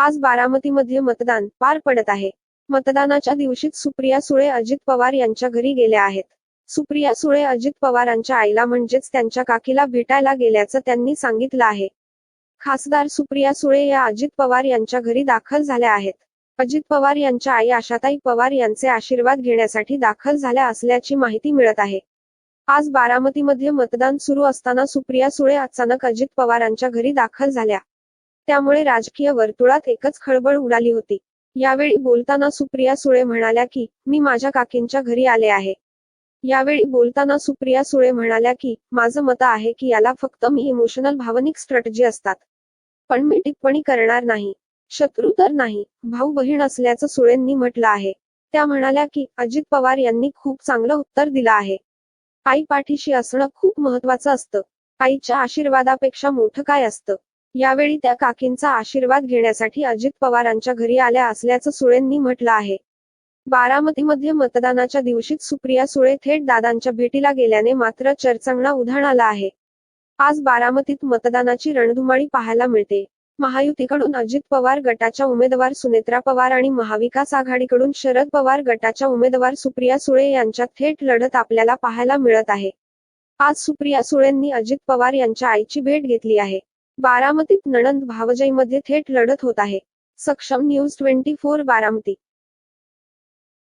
आज बारामतीमध्ये मतदान पार पडत आहे. मतदानाच्या दिवशीच सुप्रिया सुळे अजित पवार यांच्या घरी गेल्या आहेत. सुप्रिया सुळे अजित पवारांच्या आईला म्हणजेच त्यांच्या काकीला भेटायला गेल्याचं त्यांनी सांगितलं आहे. खासदार सुप्रिया सुळे या अजित पवार यांच्या घरी दाखल झाल्या आहेत. अजित पवार यांच्या आई आशाताई पवार यांचे आशीर्वाद घेण्यासाठी दाखल झाल्या असल्याची माहिती मिळत आहे. आज बारामतीमध्ये मतदान सुरू असताना सुप्रिया सुळे अचानक अजित पवारांच्या घरी दाखल झाल्या. त्यामुळे राजकीय वर्तुळात एकच खळबळ उडाली होती. यावेळी बोलताना सुप्रिया सुळे म्हणाल्या की मी माझ्या काकींच्या घरी आले आहे. यावेळी बोलताना सुप्रिया सुळे म्हणाल्या की माझं मत आहे की याला फक्त मी इमोशनल भावनिक स्ट्रॅटजी असतात. पण मी टिप्पणी करणार नाही. शत्रू तर नाही भाऊ बहीण असल्याचं सुळेंनी म्हटलं आहे त्या म्हणाल्या की अजित पवार यांनी खूप चांगलं उत्तर दिलं आहे. आई पाठीशी असणं खूप महत्वाचं असतं. आईच्या आशीर्वादापेक्षा मोठं काय असतं? यावेळी त्या काकींचा आशीर्वाद घेण्यासाठी अजित पवारांच्या घरी आल्या असल्याचं सुळेंनी म्हटलं आहे. बारामतीमध्ये मतदानाच्या दिवशीच सुप्रिया सुळे थेट दादांच्या भेटीला गेल्याने मात्र चर्चांना उधाण आला आहे. आज बारामतीत मतदानाची रणधुमाळी पाहायला मिळते. महायुतीकडून अजित पवार गटाच्या उमेदवार सुनेत्रा पवार आणि महाविकास आघाडीकडून शरद पवार गटाच्या उमेदवार सुप्रिया सुळे यांच्यात थेट लढत आपल्याला पाहायला मिळत आहे. आज सुप्रिया सुळेंनी अजित पवार यांच्या आईची भेट घेतली आहे. बारामतीत नणंद भावजईमध्ये थेट लढत होत आहे. सक्षम न्यूज ट्वेंटी फोर बारामती.